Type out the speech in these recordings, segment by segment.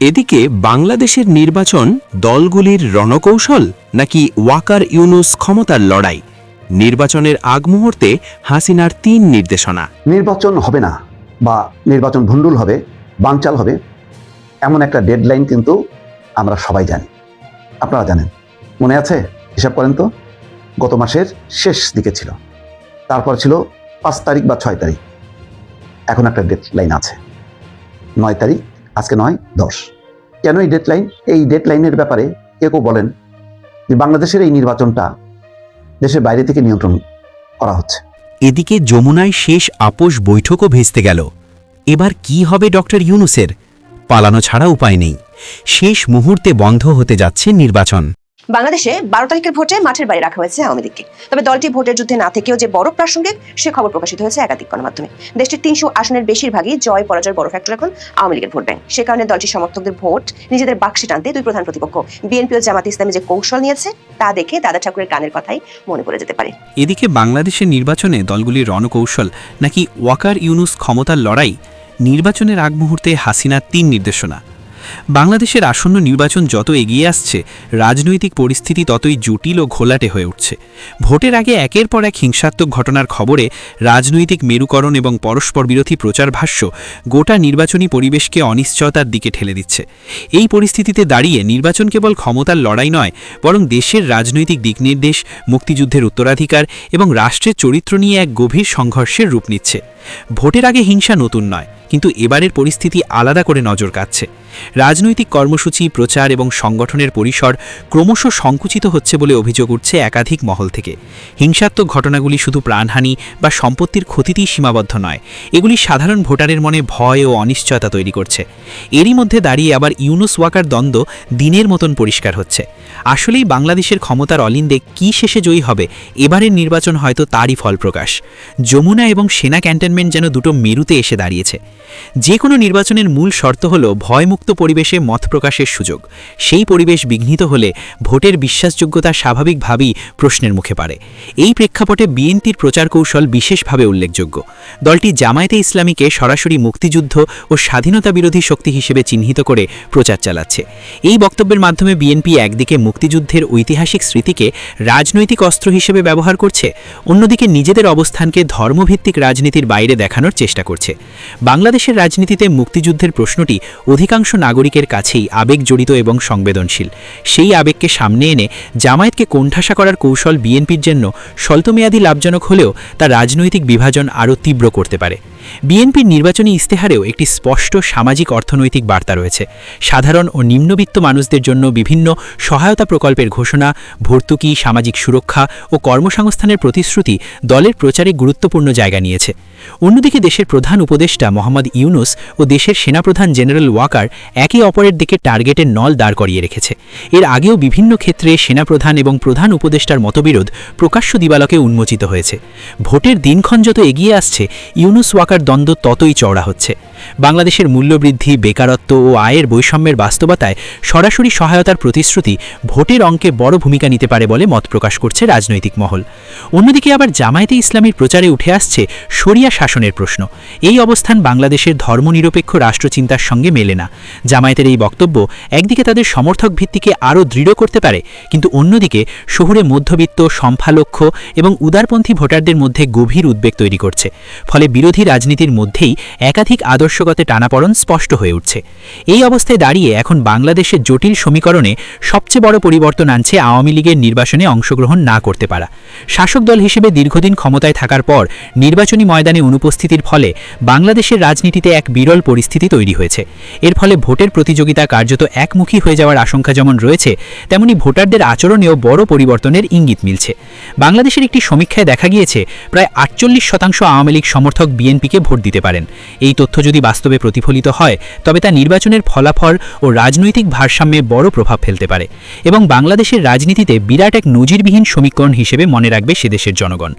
এদিকে বাংলাদেশের নির্বাচন দলগুলির রণকৌশল নাকি ওয়াকার ইউনুস ক্ষমতার লড়াই? নির্বাচনের আগ মুহূর্তে হাসিনার তিন নির্দেশনা। নির্বাচন হবে না বা নির্বাচন ভণ্ডুল হবে, বানচাল হবে, এমন একটা ডেডলাইন কিন্তু আমরা সবাই জানি। আপনারা জানেন, মনে আছে? হিসাব করেন তো, গত মাসের শেষ দিকে ছিল। তারপর ছিল পাঁচ তারিখ বা ছয় তারিখ। এখন একটা ডেডলাইন আছে। নয় তারিখ আজকে নয়, দশ। কেন এই ডেডলাইন এই ডেডলাইনের ব্যাপারে কেউ বলেন যে বাংলাদেশের এই নির্বাচনটা দেশের বাইরে থেকে নিয়ন্ত্রণ করা হচ্ছে। এদিকে যমুনায় শেষ আপোষ বৈঠকও ভেস্তে গেল। এবার কি হবে ডক্টর ইউনুসের? পালানো ছাড়া উপায় নেই। শেষ মুহূর্তে বন্ধ হতে যাচ্ছে নির্বাচন। বাংলাদেশে বারো তারিখের ভোটে মাঠের বাইরে রাখা হয়েছে আওয়ামী লীগকে। তবে দলটি ভোটের যুদ্ধে না থেকেও যে বড় প্রাসঙ্গিক, সে খবর প্রকাশিত হয়েছে একাধিক গণমাধ্যমে। দেশটির তিনশো আসনের বেশিরভাগই জয় পরাজয় বড় ফ্যাক্টর এখন আওয়ামী লীগের ভোট ব্যাংক। সে কারণে দলটির সমর্থকদের ভোট নিজেদের বাক্সে টানতে দুই প্রধান প্রতিপক্ষ, বিএনপি ও জামাত ইসলামী যে কৌশল নিয়েছে, তা দেখে দাদা ঠাকুরের গানের কথাই মনে পড়ে যেতে পারে। এদিকে বাংলাদেশের নির্বাচনে দলগুলির রণকৌশল নাকি ওয়াকার ইউনুস ক্ষমতার লড়াই? নির্বাচনের আগ মুহূর্তে হাসিনার তিন নির্দেশনা। বাংলাদেশের আসন্ন নির্বাচন যত এগিয়ে আসছে, রাজনৈতিক পরিস্থিতি ততই জটিল ও ঘোলাটে হয়ে উঠছে। ভোটের আগে একের পর এক হিংসাত্মক ঘটনার খবরে রাজনৈতিক মেরুকরণ এবং পরস্পর বিরোধী প্রচার ভাষ্য গোটা নির্বাচনী পরিবেশকে অনিশ্চয়তার দিকে ঠেলে দিচ্ছে। এই পরিস্থিতিতে দাঁড়িয়ে নির্বাচন কেবল ক্ষমতার লড়াই নয়, বরং দেশের রাজনৈতিক দিকনির্দেশ মুক্তিযুদ্ধের উত্তরাধিকার এবং রাষ্ট্রের চরিত্র নিয়ে এক গভীর সংঘর্ষের রূপ নিচ্ছে। ভোটের আগে হিংসা নতুন নয়, কিন্তু এবারের পরিস্থিতি আলাদা করে নজর কাটছে রাজনৈতিক কর্মসূচি, প্রচার এবং সংগঠনের পরিসর ক্রমশ সংকুচিত হচ্ছে বলে অভিযোগ উঠছে একাধিক মহল থেকে। হিংসাত্মক ঘটনাগুলি শুধু প্রাণহানি বা সম্পত্তির ক্ষতিতেই সীমাবদ্ধ নয়, এগুলি সাধারণ ভোটারের মনে ভয় ও অনিশ্চয়তা তৈরি করছে। এরই মধ্যে দাঁড়িয়ে আবার ইউনুস ওয়াকার দ্বন্দ্ব দিনের মতন পরিষ্কার হচ্ছে। আসলেই বাংলাদেশের ক্ষমতার অলিন্দে কি শেষে জয়ী হবে, এবারের নির্বাচন হয়তো তারই ফলপ্রকাশ। যমুনা এবং সেনা ক্যান্টনমেন্ট যেন দুটো মেরুতে এসে দাঁড়িয়েছে। যে কোনো নির্বাচনের মূল শর্ত হল ভয়মুক্ত পরিবেশে মত প্রকাশের সুযোগ। সেই পরিবেশ বিঘ্নিত হলে ভোটের বিশ্বাসযোগ্যতা স্বাভাবিকভাবেই প্রশ্নের মুখে পারে এই প্রেক্ষাপটে বিএনপির প্রচার কৌশল বিশেষভাবে উল্লেখযোগ্য। দলটি জামায়াতে ইসলামীকে সরাসরি মুক্তিযুদ্ধ ও স্বাধীনতা বিরোধী শক্তি হিসেবে চিহ্নিত করে প্রচার চালাচ্ছে। এই বক্তব্যের মাধ্যমে বিএনপি একদিকে মুক্তিযুদ্ধের ঐতিহাসিক স্মৃতিকে রাজনৈতিক অস্ত্র হিসেবে ব্যবহার করছে, অন্যদিকে নিজেদের অবস্থানকে ধর্মভিত্তিক রাজনীতির বাইরে দেখানোর চেষ্টা করছে। বাংলাদেশের রাজনীতিতে মুক্তিযুদ্ধের প্রশ্নটি অধিকাংশ নাগরিকের কাছেই আবেগ জড়িত এবং সংবেদনশীল। সেই আবেগকে সামনে এনে জামায়াতকে কোণঠাসা করার কৌশল বিএনপির জন্য স্বল্পমেয়াদী লাভজনক হলেও তা রাজনৈতিক বিভাজন আরও তীব্র করতে পারে। বিএনপির নির্বাচনী ইস্তেহারেও একটি স্পষ্ট সামাজিক অর্থনৈতিক বার্তা রয়েছে। সাধারণ ও নিম্নবিত্ত মানুষদের জন্য বিভিন্ন সহায়তা প্রকল্পের ঘোষণা, ভর্তুকি, সামাজিক সুরক্ষা ও কর্মসংস্থানের প্রতিশ্রুতি দলের প্রচারে গুরুত্বপূর্ণ জায়গা নিয়েছে। অন্যদিকে দেশের প্রধান উপদেষ্টা মোহাম্মদ ইউনুস ও দেশের সেনাপ্রধান জেনারেল ওয়াকার একে অপরের দিকে টার্গেটের নল দাঁড় করিয়ে রেখেছে। এর আগেও বিভিন্ন ক্ষেত্রে সেনাপ্রধান এবং প্রধান উপদেষ্টার মতবিরোধ প্রকাশ্য দিবালকে উন্মোচিত হয়েছে। ভোটের দিনক্ষণ যত এগিয়ে আসছে, ইউনুস ওয়াকার দ্বন্দ্ব ততই চওড়া হচ্ছে। বাংলাদেশের মূল্যবৃদ্ধি, বেকারত্ব ও আয়ের বৈষম্যের বাস্তবতায় সরাসরি সহায়তার প্রতিশ্রুতি ভোটের অঙ্কে বড় ভূমিকা নিতে পারে বলে মত প্রকাশ করছে রাজনৈতিক মহল। অন্যদিকে আবার জামায়াতে ইসলামীর প্রচারে উঠে আসছে শরিয়া শাসনের প্রশ্ন। এই অবস্থান বাংলাদেশের ধর্মনিরপেক্ষ রাষ্ট্রচিন্তার সঙ্গে মেলে না। জামায়াতের এই বক্তব্য একদিকে তাদের সমর্থক ভিত্তিকে আরও দৃঢ় করতে পারে, কিন্তু অন্যদিকে শহুরে মধ্যবিত্ত সম্ফালক্ষ এবং উদারপন্থী ভোটারদের মধ্যে গভীর উদ্বেগ তৈরি করছে। ফলে বিরোধী রাজনীতির মধ্যেই একাধিক আদর্শগতে টানাপড়ন স্পষ্ট হয়ে উঠছে। এই অবস্থায় দাঁড়িয়ে এখন বাংলাদেশের জটিল সমীকরণে সবচেয়ে বড় পরিবর্তন আনছে আওয়ামী লীগের নির্বাচনে অংশগ্রহণ না করতে পারা। শাসক দল হিসেবে দীর্ঘদিন ক্ষমতায় থাকার পর নির্বাচনী ময়দানে অনুপস্থিতির ফলে বাংলাদেশের রাজনীতিতে এক বিরল পরিস্থিতি তৈরি হয়েছে। এর ফলে ভোটের প্রতিযোগিতা কার্যত একমুখী হয়ে যাওয়ার আশঙ্কা যেমন রয়েছে, তেমনি ভোটারদের আচরণেও বড় পরিবর্তনের ইঙ্গিত মিলছে। বাংলাদেশের একটি সমীক্ষায় দেখা গিয়েছে, প্রায় আটচল্লিশ শতাংশ আওয়ামী লীগ সমর্থক বিএনপিকে ভোট দিতে পারেন। এই তথ্য যদি বাস্তবে প্রতিফলিত হয়, তবে তা নির্বাচনের ফলাফল ও রাজনৈতিক ভারসাম্যে বড় প্রভাব ফেলতে পারে এবং বাংলাদেশের রাজনীতিতে বিরাট এক নজিরবিহীন সমীকরণ হিসেবে মনে রাখবে সেদেশের জনগণ।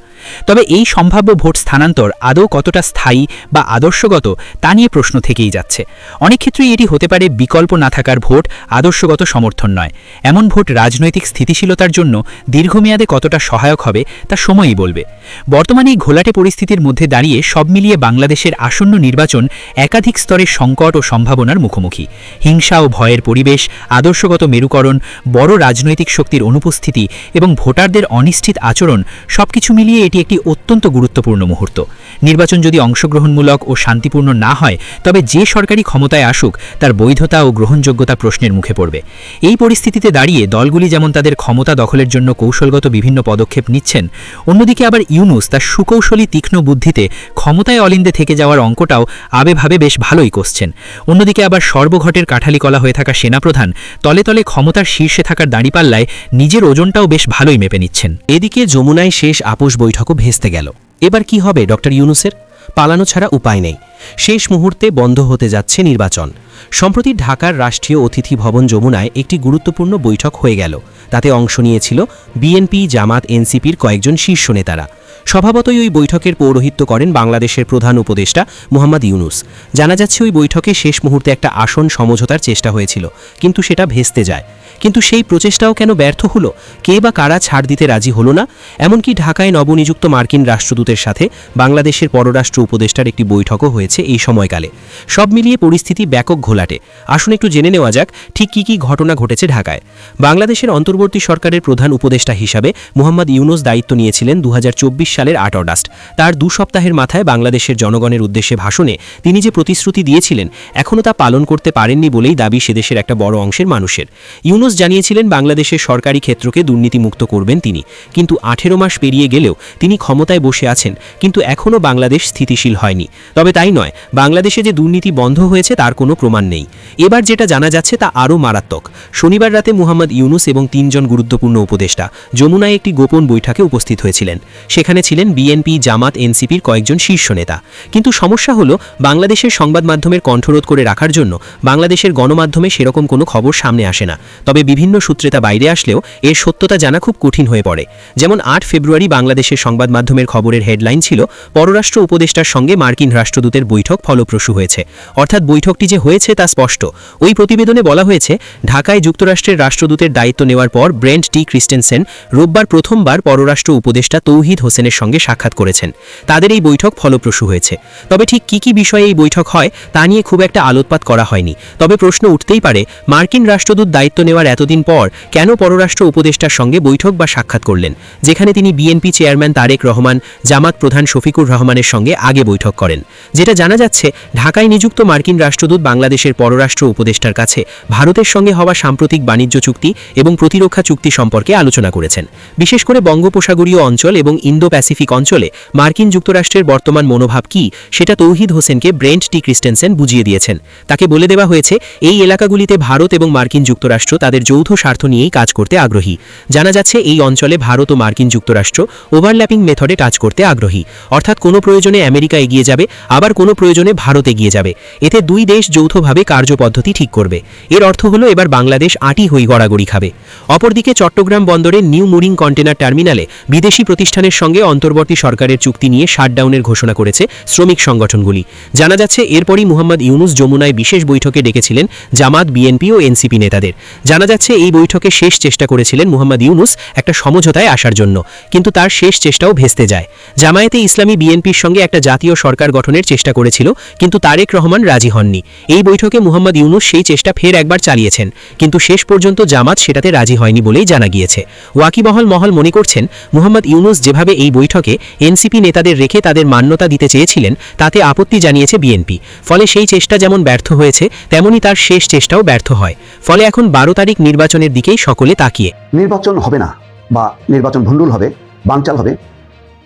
তবে এই সম্ভাব্য ভোট স্থানান্তর আদৌ কতটা স্থায়ী বা আদর্শগত তা নিয়ে প্রশ্ন থেকেই যাচ্ছে। অনেক ক্ষেত্রেই এটি হতে পারে বিকল্প না থাকার ভোট, আদর্শগত সমর্থন নয়। এমন ভোট রাজনৈতিক স্থিতিশীলতার জন্য দীর্ঘমেয়াদে কতটা সহায়ক হবে, তা সময়ই বলবে। বর্তমানে এই ঘোলাটে পরিস্থিতির মধ্যে দাঁড়িয়ে সব মিলিয়ে বাংলাদেশের আসন্ন নির্বাচন একাধিক স্তরের সংকট ও সম্ভাবনার মুখোমুখি। হিংসা ও ভয়ের পরিবেশ, আদর্শগত মেরুকরণ, বড় রাজনৈতিক শক্তির অনুপস্থিতি এবং ভোটারদের অনিশ্চিত আচরণ সবকিছু মিলিয়ে এটি একটি অত্যন্ত গুরুত্বপূর্ণ মুহূর্ত। নির্বাচন যদি অংশগ্রহণমূলক ও শান্তিপূর্ণ না হয়, তবে যে সরকারি ক্ষমতায় আসুক, তার বৈধতা ও গ্রহণযোগ্যতা প্রশ্নের মুখে পড়বে। এই পরিস্থিতিতে দাঁড়িয়ে দলগুলি যেমন তাদের ক্ষমতা দখলের জন্য কৌশলগত বিভিন্ন পদক্ষেপ নিচ্ছেন, অন্যদিকে আবার ইউনুস তার সুকৌশলী তীক্ষ্ণ বুদ্ধিতে ক্ষমতায় অলিন্দে থেকে যাওয়ার অঙ্কটাও আবেভাবে বেশ ভালোই কষছেন। অন্যদিকে আবার সর্বঘটের কাঠালি কলা হয়ে থাকা সেনাপ্রধান তলে তলে ক্ষমতার শীর্ষে থাকার দাঁড়িপাল্লায় নিজের ওজনটাও বেশ ভালোই মেপে নিচ্ছেন। এদিকে যমুনায় শেষ আপোষ বৈঠকও ভেস্তে গেল। এবার কি হবে ডক্টর ইউনুসের? পালানো ছাড়া উপায় নেই। শেষ মুহূর্তে বন্ধ হতে যাচ্ছে নির্বাচন। সম্প্রতি ঢাকার রাষ্ট্রীয় অতিথি ভবন যমুনায় একটি গুরুত্বপূর্ণ বৈঠক হয়ে গেল। তাতে অংশ নিয়েছিল বিএনপি, জামাত, এনসিপির কয়েকজন শীর্ষ নেতারা। স্বভাবতই ওই বৈঠকের পৌরোহিত্য করেন বাংলাদেশের প্রধান উপদেষ্টা মোহাম্মদ ইউনুস। জানা যাচ্ছে ওই বৈঠকে শেষ মুহূর্তে একটা আসন সমঝোতার চেষ্টা হয়েছিল, কিন্তু সেটা ভেস্তে যায়। কিন্তু সেই প্রচেষ্টাও কেন ব্যর্থ হলো? কে বা কারা ছাড় দিতে রাজি হলো না? এমনকি ঢাকায় নবনিযুক্ত মার্কিন রাষ্ট্রদূতের সাথে বাংলাদেশের পররাষ্ট্র উপদেষ্টার একটি বৈঠকও হয়েছে। এই সময়কালে। সব মিলিয়ে পরিস্থিতি ব্যাপক ঘোলাটে। আসুন একটু জেনে নেওয়া যাক, ঠিক কী কী ঘটনা ঘটেছে ঢাকায়। বাংলাদেশের অন্তর্বর্তী সরকারের প্রধান উপদেষ্টা হিসাবে মোহাম্মদ ইউনুস দায়িত্ব নিয়েছিলেন দু হাজার চব্বিশ সালের আট অগাস্ট। তার দু সপ্তাহের মাথায় বাংলাদেশের জনগণের উদ্দেশ্যে ভাষণে তিনি যে প্রতিশ্রুতি দিয়েছিলেন এখনও তা পালন করতে পারেননি বলেই দাবি সেদেশের একটা বড় অংশের মানুষের। ইউনুস জানিয়েছিলেন, বাংলাদেশের সরকারি ক্ষেত্রকে দুর্নীতিমুক্ত করবেন তিনি। কিন্তু আঠেরো মাস পেরিয়ে গেলেও তিনি ক্ষমতায় বসে আছেন, কিন্তু এখনও বাংলাদেশ স্থিতিশীল হয়নি। তবে তাই নয় বাংলাদেশে যে দুর্নীতি বন্ধ হয়েছে তার কোনো প্রমাণ নেই। এবার যেটা জানা যাচ্ছে তা আরও মারাত্মক। শনিবার রাতে মুহাম্মদ ইউনুস এবং তিনজন গুরুত্বপূর্ণ উপদেষ্টা যমুনায় একটি গোপন বৈঠকে উপস্থিত হয়েছিলেন। সেখানে ছিলেন বিএনপি, জামাত, এনসিপির কয়েকজন শীর্ষ নেতা। কিন্তু সমস্যা হলো, বাংলাদেশের সংবাদ মাধ্যমের কণ্ঠরোধ করে রাখার জন্য বাংলাদেশের গণমাধ্যমে সেরকম কোনো খবর সামনে আসে না। তবে বিভিন্ন সূত্রে তা বাইরে আসলেও এর সত্যতা জানা খুব কঠিন হয়ে পড়ে। যেমন আট ফেব্রুয়ারি বাংলাদেশের সংবাদ মাধ্যমের খবরের হেডলাইন ছিল, পররাষ্ট্র উপদেষ্টার সঙ্গে মার্কিন রাষ্ট্রদূতের বৈঠক ফলপ্রসূ হয়েছে। অর্থাৎ বৈঠকটি যে হয়েছে তা স্পষ্ট। ওই প্রতিবেদনে বলা হয়েছে, ঢাকায় যুক্তরাষ্ট্রের রাষ্ট্রদূতের দায়িত্ব নেওয়ার পর ব্রেন্ট টি ক্রিস্টেনসেন রোববার প্রথমবার পররাষ্ট্র উপদেষ্টা তৌহিদ হোসেনের সঙ্গে সাক্ষাৎ করেছেন। তাদের এই বৈঠক ফলপ্রসূ হয়েছে। তবে ঠিক কী কী বিষয়ে এই বৈঠক হয় তা নিয়ে খুব একটা আলোকপাত করা হয়নি। তবে প্রশ্ন উঠতেই পারে, মার্কিন রাষ্ট্রদূত দায়িত্ব নেওয়ার এতদিন পর কেন পররাষ্ট্র উপদেষ্টার সঙ্গে বৈঠক বা সাক্ষাৎ করলেন? যেখানে তিনি বিএনপি চেয়ারম্যান তারেক রহমান, জামাত প্রধান শফিকুর রহমানের সঙ্গে আগে বৈঠক করেন। যেটা জানা যাচ্ছে, ঢাকায় নিযুক্ত মার্কিন রাষ্ট্রদূত বাংলাদেশের পররাষ্ট্র উপদেষ্টার কাছে ভারতের সঙ্গে হওয়া সাম্প্রতিক বাণিজ্য চুক্তি এবং প্রতিরক্ষা চুক্তি সম্পর্কে আলোচনা করেছেন। বিশেষ করে বঙ্গোপসাগরীয় অঞ্চল এবং ইন্দো প্যাসিফিক অঞ্চলে মার্কিন যুক্তরাষ্ট্রের বর্তমান মনোভাব কী, সেটা তৌহিদ হোসেনকে ব্রেন্ট টি ক্রিস্টেনসেন বুঝিয়ে দিয়েছেন। তাকে বলে দেওয়া হয়েছে, এই এলাকাগুলিতে ভারত এবং মার্কিন যুক্তরাষ্ট্র তাদের যৌথ স্বার্থ নিয়েই কাজ করতে আগ্রহী। জানা যাচ্ছে, এই অঞ্চলে ভারত ও মার্কিন যুক্তরাষ্ট্র ওভারল্যাপিং মেথডে কাজ করতে আগ্রহী। অর্থাৎ কোনো প্রয়োজনে আমেরিকা এগিয়ে যাবে, আবার কোনো প্রয়োজনে ভারত এগিয়ে যাবে। এতে দুই দেশ যৌথভাবে কার্যপদ্ধতি ঠিক করবে। এর অর্থ হলো এবার বাংলাদেশ আটি হই গড়াগড়ি খাবে। অপরদিকে চট্টগ্রাম বন্দরের নিউ মুরিং কন্টেনার টার্মিনালে বিদেশি প্রতিষ্ঠানের সঙ্গে অন্তর্বর্তী সরকারের চুক্তি নিয়ে শাটডাউনের ঘোষণা করেছে শ্রমিক সংগঠনগুলি। জানা যাচ্ছে, এরপরই মুহাম্মদ ইউনুস যমুনায় বিশেষ বৈঠকে ডেকেছিলেন জামাত, বিএনপি ও এনসিপি নেতাদের। জানা যাচ্ছে, এই বৈঠকে শেষ চেষ্টা করেছিলেন মুহাম্মদ ইউনুস একটা সমঝোতায় আসার জন্য, কিন্তু তার শেষ চেষ্টাও ভেস্তে যায়। জামায়াতে ইসলামী বিএনপির সঙ্গে একটা জাতীয় সরকার গঠনের চেষ্টা করেছিল, কিন্তু তারেক রহমান রাজি হননি। এই বৈঠকে মুহাম্মদ ইউনুস সেই চেষ্টা ফের একবার চালিয়েছেন, কিন্তু শেষ পর্যন্ত জামাত সেটাতে রাজি হয়নি বলেই জানা গিয়েছে। ওয়াকিবহল মহল মনে করছেন, মুহাম্মদ ইউনুস যেভাবে এই বৈঠকে এনসিপি নেতাদের রেখে তাদের মান্যতা দিতে চেয়েছিলেন, তাতে আপত্তি জানিয়েছে বিএনপি। ফলে সেই চেষ্টা যেমন ব্যর্থ হয়েছে, তেমনি তার শেষ চেষ্টাও ব্যর্থ হয়। ফলে এখন বারো তারিখ নির্বাচনের দিকেই সকলে তাকিয়ে। নির্বাচন হবে না, বা নির্বাচন ভণ্ডুল হবে, বানচাল হবে,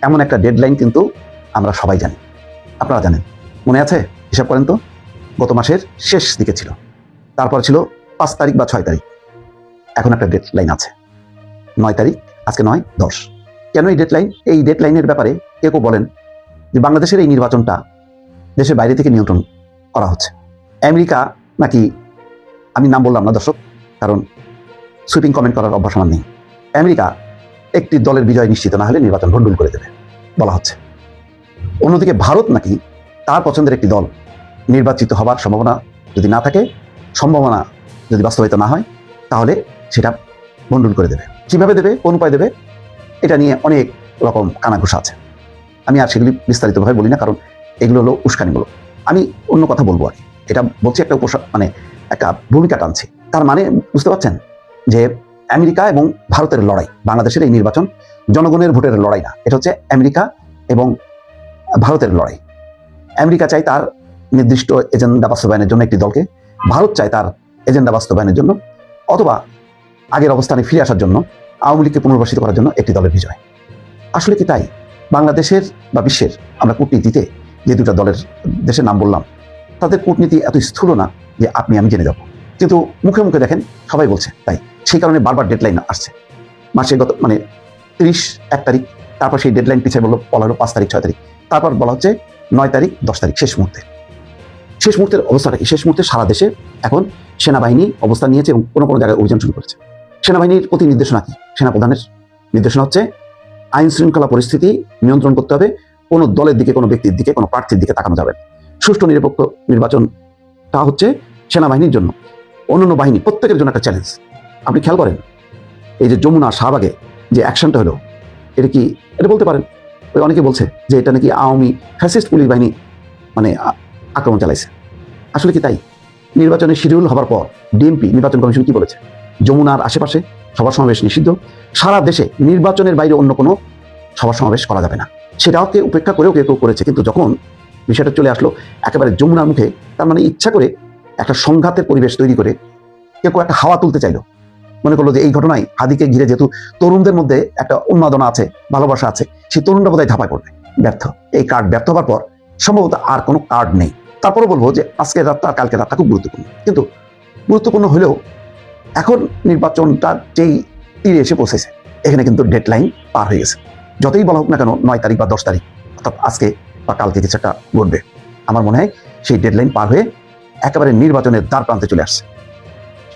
এমন একটা ডেডলাইন কিন্তু আমরা সবাই জানি। আপনারা জানেন। মনে আছে? হিসাব করেন তো। গত মাসের শেষ দিকে ছিল। তারপর ছিল পাঁচ তারিখ বা ছয় তারিখ। এখন একটা ডেট লাইন আছে। নয় তারিখ, আজকে নয়, দশ। কেন এই ডেট লাইন এই ডেট লাইনের ব্যাপারে কেউ কেউ বলেন যে বাংলাদেশের এই নির্বাচনটা দেশের বাইরে থেকে নিয়ন্ত্রণ করা হচ্ছে। আমেরিকা নাকি, আমি নাম বললাম না দর্শক, কারণ সুইপিং কমেন্ট করার অভ্যাস আমার নেই। আমেরিকা একটি দলের বিজয় নিশ্চিত না হলে নির্বাচন ভণ্ডুল করে দেবে, বলা হচ্ছে। অন্যদিকে ভারত নাকি তার পছন্দের একটি দল নির্বাচিত হবার সম্ভাবনা যদি না থাকে, সম্ভাবনা যদি বাস্তবায়িত না হয়, তাহলে সেটা ভণ্ডুল করে দেবে। কীভাবে দেবে, কোন উপায় দেবে, এটা নিয়ে অনেক রকম কানাঘুষা আছে। আমি আর সেগুলি বিস্তারিতভাবে বলি না, কারণ এগুলো হলো উস্কানিমূলক। আমি অন্য কথা বলব আর। এটা বলছি একটা উপসা মানে একটা ভূমিকা টানছি। তার মানে বুঝতে পারছেন যে আমেরিকা এবং ভারতের লড়াই, বাংলাদেশের এই নির্বাচন জনগণের ভোটের লড়াই না। এটা হচ্ছে আমেরিকা এবং ভারতের লড়াই। আমেরিকা চাই তার নির্দিষ্ট এজেন্ডা বাস্তবায়নের জন্য একটি দলকে, ভারত চায় তার এজেন্ডা বাস্তবায়নের জন্য, অথবা আগের অবস্থানে ফিরে আসার জন্য, আওয়ামী লীগকে পুনর্বাসিত করার জন্য একটি দলের বিজয়। আসলে কি তাই? বাংলাদেশের বা বিশ্বের আমরা কূটনীতিতে যে দুটো দলের, দেশের নাম বললাম, তাদের কূটনীতি এত স্থূল না যে আপনি আমি জেনে যাব। কিন্তু মুখে মুখে দেখেন, সবাই বলছে তাই। সেই কারণে বারবার ডেডলাইন আসছে। মাসে গত মানে তিরিশ এক তারিখ, তারপর সেই ডেডলাইন পিছিয়ে বলল বলা হলো পাঁচ তারিখ, ছয় তারিখ। তারপর বলা হচ্ছে নয় তারিখ, দশ তারিখ, শেষ মুহূর্তে। শেষ মুহূর্তের অবস্থাটা শেষ মুহূর্তে সারা দেশে এখন সেনাবাহিনী অবস্থান নিয়েছে এবং কোনো কোনো জায়গায় অভিযান শুরু করেছে। সেনাবাহিনীর প্রতি নির্দেশনা কি? সেনাপ্রধানের নির্দেশনা হচ্ছে আইন শৃঙ্খলা পরিস্থিতি নিয়ন্ত্রণ করতে হবে, কোনো দলের দিকে, কোনো ব্যক্তির দিকে, কোনো প্রার্থীর দিকে তাকানো যাবে সুষ্ঠু, নিরপেক্ষ নির্বাচনটা হচ্ছে সেনাবাহিনীর জন্য। অন্যান্য বাহিনী, প্রত্যেকের জন্য একটা চ্যালেঞ্জ আপনি খেয়াল করেন, এই যে যমুনা শাহবাগে যে অ্যাকশনটা হলো, এটা কি, এটা বলতে পারেন? অনেকে বলছে যে এটা নাকি আওয়ামী ফ্যাসিস্ট পুলিশ বাহিনী মানে আক্রমণ চালাইছে। আসলে কি তাই? নির্বাচনের শিডিউল হবার পর ডিএমপি নির্বাচন কমিশন কি বলেছে? যমুনার আশেপাশে সভা সমাবেশ নিষিদ্ধ। সারা দেশে নির্বাচনের বাইরে অন্য কোনো সভা সমাবেশ করা যাবে না। সেটাকে উপেক্ষা করেও কেউ করেছে। কিন্তু যখন বিষয়টা চলে আসলো, একেবারে যমুনার মুখে, তার মানে ইচ্ছা করে একটা সংঘাতের পরিবেশ তৈরি করে কেউ কেউ একটা হাওয়া তুলতে চাইলো। মনে করল যে এই ঘটনায় হাদিকে ঘিরে যেহেতু তরুণদের মধ্যে একটা উন্মাদনা আছে, ভালোবাসা আছে, সেই তরুণরা বোধহয় ধাপায় পড়বে, ব্যর্থ। এই কার্ড ব্যর্থ হবার পর সম্ভবত আর কোনো কার্ড নেই। তারপরে বলব যে আজকের রাতটা আর কালকের রাতটা খুব গুরুত্বপূর্ণ। কিন্তু গুরুত্বপূর্ণ হলেও এখন নির্বাচনটা যেই তীরে এসে পৌঁছেছে, এখানে কিন্তু ডেডলাইন পার হয়ে গেছে। যতই বলা হোক না কেন নয় তারিখ বা দশ তারিখ, অর্থাৎ আজকে বা কালকে কিছু একটা ঘটবে। আমার মনে হয় সেই ডেডলাইন পার হয়ে একেবারে নির্বাচনের দ্বার প্রান্তে চলে আসছে।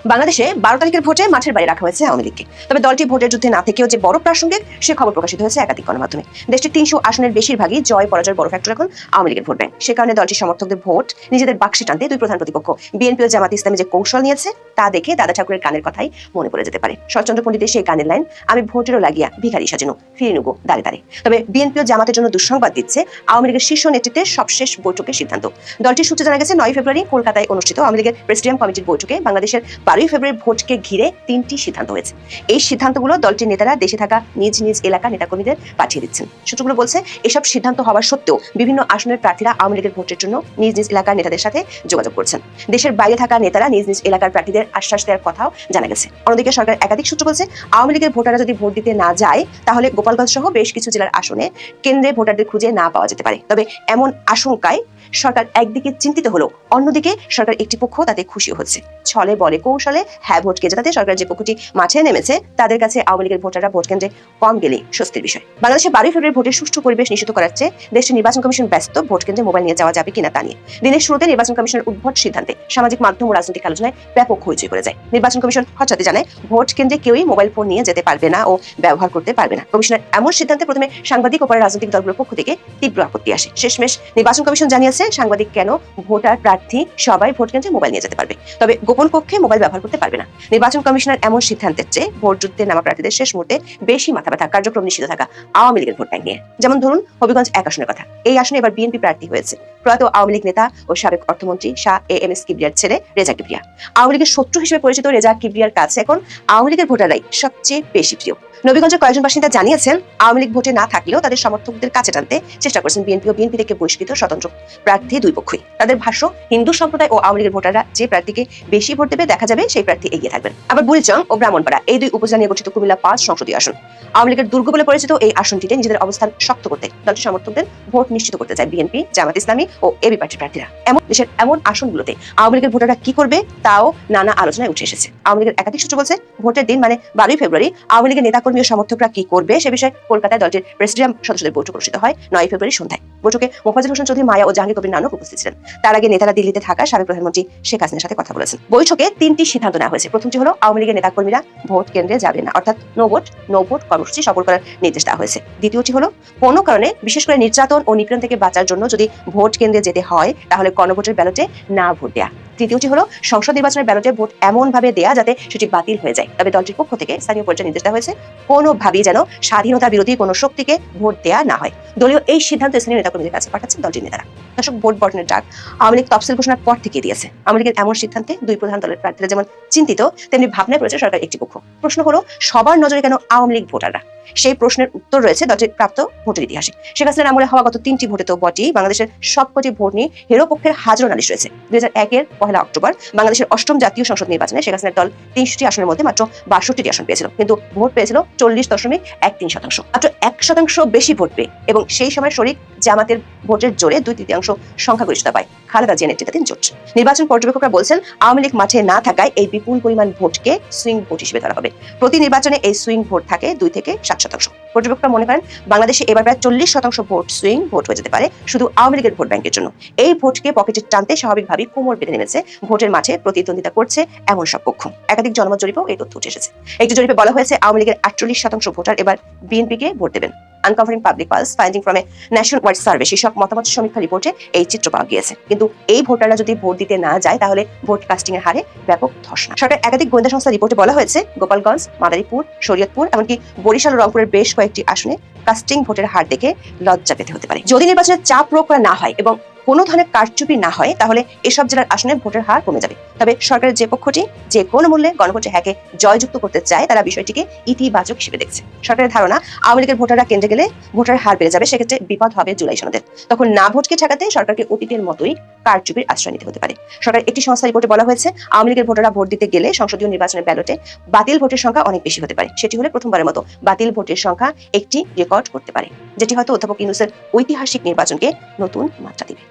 বাংলাদেশে বারো তারিখের ভোটে মাঠের বাইরে রাখা হয়েছে আওয়ামী লীগকে। তবে দলটি ভোটের যুদ্ধে না থেকেও যে বড় প্রাসঙ্গিক সে খবর প্রকাশিত হয়েছে একাধিক গণমাধ্যমে। দেশটির তিনশো আসনের বেশিরভাগই জয় পরাজয়ের বড় ফ্যাক্টর এখন আওয়ামী লীগের ভোট ব্যাংক সে কারণে দলটির সমর্থকদের ভোট, নিজেদের বাক্সে টানতে দুই প্রধান প্রতিপক্ষ, বিএনপি ও জামাত ইসলামী যে কৌশল নিয়েছে, তা দেখে দাদা ঠাকুরের গানের কথাই মনে পড়ে যেতে পারে। শরৎচন্দ্র পণ্ডিতের সেই গানের লাইন, আমি ভোটেরও লাগিয়া ভিখারি সাজানো ফিরে নুগো দাঁড়ে দাঁড়ে। তবে বিএনপি ও জামাতের জন্য দুঃসংবাদ দিচ্ছে আওয়ামী লীগের শীর্ষ নেতৃত্বের সবশেষ বৈঠকের সিদ্ধান্ত। দলটির সূত্রে জানা গেছে নয় ফেব্রুয়ারি কলকাতায় অনুষ্ঠিত আওয়ামী লীগের প্রেসিডিয়াম কমিটির বৈঠকে বাংলাদেশের বারোই ফেব্রুয়ারি ভোটকে ঘিরে তিনটি সিদ্ধান্ত হয়েছে। এই সিদ্ধান্তগুলো দলটির নেতারা দেশে থাকা নিজ নিজ এলাকা নেতাকর্মীদের পাঠিয়ে দিচ্ছেন। সূত্রগুলো বলছে, এসব সিদ্ধান্ত হওয়ার সত্ত্বেও বিভিন্ন আসনের প্রার্থীরা আওয়ামী লীগের ভোটের জন্য নিজ নিজ এলাকার নেতাদের সাথে যোগাযোগ করছেন। দেশের বাইরে থাকা নেতারা নিজ নিজ এলাকার প্রার্থীদের আশ্বাস দেওয়ার কথাও জানা গেছে। অন্যদিকে সরকার একাধিক সূত্র বলছে, আওয়ামী লীগের ভোটাররা যদি ভোট দিতে না যায়, তাহলে গোপালগঞ্জ সহ বেশ কিছু জেলার আসনে কেন্দ্রে ভোটারদের খুঁজে না পাওয়া যেতে পারে। তবে এমন আশঙ্কায় সরকার একদিকে চিন্তিত হলো, অন্যদিকে সরকার একটি পক্ষ তাতে খুশি হচ্ছে। ছলে বলে কৌশলে হ্যাঁ ভোটকে জেতাতে সরকার যে পক্ষটি মাঠে নেমেছে, তাদের কাছে আওয়ামী লীগের ভোটাররা ভোট কেন্দ্রে কম গেলে স্বস্তির বিষয়। বাংলাদেশে বারোই ফেব্রুয়ারি ভোটের সুষ্ঠু পরিবেশ নিশ্চিত করার চেয়ে দেশের নির্বাচন কমিশন ব্যস্ত, ভোট কেন্দ্রে মোবাইল নিয়ে যাওয়া যাবে কিনা তা নিয়ে। দিনের শুরুতে নির্বাচন কমিশনের উদ্ভট সিদ্ধান্তে সামাজিক মাধ্যম ও রাজনৈতিক আলোচনায় ব্যাপক হইচই করে যায়। নির্বাচন কমিশন হঠাৎই জানায়, ভোট কেন্দ্রে কেউই মোবাইল ফোন নিয়ে যেতে পারবে না ও ব্যবহার করতে পারবে না। কমিশনের এমন সিদ্ধান্তে প্রথমে সাংবাদিক ও পরে রাজনৈতিক দলগুলোর পক্ষ থেকে তীব্র আপত্তি আসে। শেষমেশ নির্বাচন কমিশন জানিয়েছে সাংবাদিক কেন ভোটার প্রার্থী সবাই ভোট কেন্দ্রে মোবাইল নিয়ে যেতে পারবে। তবে গোপন কক্ষে মোবাইল ব্যবহার করতে পারবে না। নির্বাচন কমিশনের এমন সিদ্ধান্তের চেয়ে ভোট যুদ্ধে নামা প্রার্থীদের শেষ মুহূর্তে বেশি মাথা ব্যথা, কার্যক্রম নিষিদ্ধ থাকা আওয়ামী লীগের ভোট ব্যাংক নিয়ে। যেমন ধরুন হবিগঞ্জ এক আসনের কথা। এই আসনে এবার বিএনপি প্রার্থী হয়েছে। প্রয়াত আওয়ামী লীগ নেতা ও সাবেক অর্থমন্ত্রী শাহ এ এম এস কিবরিয়ার ছেলে রেজা কিবরিয়া। আওয়ামী লীগের শত্রু হিসেবে পরিচিত রেজা কিবরিয়ার কাছে এখন আওয়ামী লীগের ভোটাররাই সবচেয়ে বেশি প্রিয়। নবীগঞ্জের কয়েকজন বাসিন্দা জানিয়েছেন, আওয়ামী লীগ ভোটে না থাকলেও তাদের সমর্থকদের কাছে টানতে চেষ্টা করেছেন বিএনপি ও বিএনপি থেকে বহিষ্কৃত স্বতন্ত্র প্রার্থী দুই পক্ষই। তাদের ভাষ্য, হিন্দু সম্প্রদায় ও আওয়ামী লীগের ভোটাররা যে প্রার্থীকে বেশি ভোট দেবে দেখা যাবে সেই প্রার্থী এগিয়ে থাকবেন। আবার বুড়িচং ও ব্রাহ্মণপাড়া এই দুই উপজেলা নিয়ে গঠিত কুমিল্লা পাঁচ সংসদীয় আসন। আওয়ামী লীগের দুর্গ বলে পরিচিত এই আসনটিতে নিজেদের অবস্থান শক্ত করতে দলটির সমর্থকদের ভোট নিশ্চিত করতে চায় বিএনপি, জামাত ইসলামী ও এবি পার্টির প্রার্থীরা। এমন দেশের এমন আসনগুলোতে আওয়ামী লীগের ভোটাররা কি করবে তাও নানা আলোচনায় উঠে এসেছে। আওয়ামী লীগের একাধিক সূত্র বলছে, ভোটের দিন মানে বারোই ফেব্রুয়ারি আওয়ামী লীগের নেতাকর্মী ও সমর্থকরা কি করবে সে বিষয়ে কলকাতায় দলটির প্রেসিডিয়াম সদস্যদের বৈঠক অনুষ্ঠিত হয় নয় ফেব্রুয়ারি সন্ধ্যায়। বৈঠকে মোফাজুল হোসেন চৌধুরী, মায়া ও জাহাঙ্গীর কবির নানক উপস্থিত ছিলেন। তার আগে নেতারা দিল্লিতে থাকা সাবেক প্রধানমন্ত্রী শেখ হাসিনার সাথে কথা বলেছেন। বৈঠকে তিনটি সিদ্ধান্ত নেওয়া হয়েছে। প্রথমটি হলো, আওয়ামী লীগের নেতাকর্মীরা ভোট কেন্দ্রে যাবে না, অর্থাৎ নো ভোট নো ভোট কর্মসূচি সফল করার নির্দেশ দেওয়া হয়েছে। দ্বিতীয়টি হলো, কোনো কারণে, বিশেষ করে নির্যাতন ও নিপীড়ন থেকে বাঁচার জন্য যদি ভোট কেন্দ্রে যেতে হয়, তাহলে গণভোটের ব্যালটে না ভোট দেয়া। তৃতীয়টি হলো, সংসদ নির্বাচনের ব্যালটে ভোট এমনভাবে দেয়া যাতে সেটি বাতিল হয়ে যায়। তবে দলটির পক্ষ থেকে স্থানীয় পর্যায়ে নির্দেশ দেওয়া হয়েছে, কোনোভাবেই যেন স্বাধীনতা বিরোধী কোনো শক্তিকে ভোট দেয়া না হয়। দলীয় এই সিদ্ধান্ত স্থানীয় নেতাকর্মীদের কাছে পাঠাচ্ছেন দলটির নেতারা। দর্শক, ভোট বর্জনের ডাক আওয়ামী লীগ তফসিল ঘোষণার পর থেকে দিয়েছে। আওয়ামী লীগের এমন সিদ্ধান্তে দুই প্রধান দলের প্রার্থীরা যেমন চিন্তিত, তেমনি ভাবনায় পড়েছে সরকার একটি পক্ষ। প্রশ্ন হলো, সবার নজরে কেন আওয়ামী লীগ ভোটাররা? সেই প্রশ্নের উত্তর রয়েছে দলটির প্রাপ্ত ভোটের ইতিহাসে। শেখ হাসিনার আমলে হওয়া গত তিনটি ভোটে তো বটেই, বাংলাদেশের সবকটি ভোট নিয়ে হেরো পক্ষের হাজারো নালিশ রয়েছে। দুই হাজার একের পহেলা অক্টোবর বাংলাদেশের অষ্টম জাতীয় সংসদ নির্বাচনে শেখ হাসিনার দল তিনশোটি আসনের মধ্যে মাত্র বাষট্টি আসন পেয়েছিল, কিন্তু ভোট পেয়েছিল চল্লিশ দশমিক এক তিন শতাংশ। মাত্র এক শতাংশ বেশি ভোট পেয়ে এবং সেই সময় শরিক জামাতের ভোটের জোরে দুই তৃতীয়াংশ সংখ্যাগরিষ্ঠতা পায়। খালেদা জিয়া নেতৃত্বাধীন জোট। নির্বাচন পর্যবেক্ষকরা বলছেন, আওয়ামী লীগ মাঠে না থাকায় এই বিপুল পরিমাণ ভোটকে সুইং ভোট হিসেবে ধরা হবে। প্রতি নির্বাচনে এই সুইং ভোট থাকে দুই থেকে সাত শতাংশ। পর্যবেক্ষকরা মনে করেন, বাংলাদেশে এবার প্রায় চল্লিশ শতাংশ ভোট সুইং ভোট হয়ে যেতে পারে শুধু আওয়ামী লীগের ভোট ব্যাংকের জন্য। এই ভোটকে পকেটে টানতে স্বাভাবিকভাবেই কোমর বেঁধে নেমেছে, ভোটের মাঠে প্রতিদ্বন্দ্বিতা করছে এমন সব পক্ষ। একাধিক জনমত জরিপেও এই তথ্য উঠে এসেছে। একটি জরিপে বলা হয়েছে, আওয়ামী লীগের আটচল্লিশ শতাংশ ভোটার এবার বিএনপিকে ভোট দেবেন। Uncovering public pulse finding from a national wide survey শীর্ষক মতামত সমীক্ষা রিপোর্টে এই চিত্র পাওয়া গিয়েছে। কিন্তু এই ভোটাররা যদি ভোট দিতে না যায়, তাহলে ভোট কাস্টিং এর হারে ব্যাপক ধর্ষণা সরকার একাধিক গোয়েন্দা সংস্থা রিপোর্টে বলা হয়েছে, গোপালগঞ্জ, মাদারীপুর, শরীয়তপুর, এমনকি বরিশাল রংপুরের বেশ কয়েকটি আসনে কাস্টিং ভোটের হার দেখে লজ্জা পেতে হতে পারে। যদি নির্বাচনের চাপ প্রয়োগ করা না হয় এবং কোনো ধরনের কারচুপি না হয়, তাহলে এসব জেলার আসনে ভোটের হার কমে যাবে। তবে সরকারের যে পক্ষটি যে কোনো মূল্যে গণভোটে হ্যাকে জয়যুক্ত করতে চায়, তারা বিষয়টিকে ইতিবাচক হিসেবে দেখছে। সরকারের ধারণা, আওয়ামী লীগের ভোটাররা কেন্দ্রে গেলে ভোটার হার বেড়ে যাবে, সেক্ষেত্রে বিপদ হবে জুলাই সনদের তখন না ভোটকে ঠেকাতে সরকারকে অতীতের মতোই কারচুপির আশ্রয় নিতে হতে পারে। সরকার একটি সংস্থা রিপোর্টে বলা হয়েছে, আওয়ামী লীগের ভোটাররা ভোট দিতে গেলে সংসদীয় নির্বাচনের ব্যালটে বাতিল ভোটের সংখ্যা অনেক বেশি হতে পারে। সেটি হলে প্রথমবারের মতো বাতিল ভোটের সংখ্যা একটি রেকর্ড করতে পারে, যেটি হয়তো অধ্যাপক ইউনুসের ঐতিহাসিক নির্বাচনকে নতুন মাত্রা দিবে।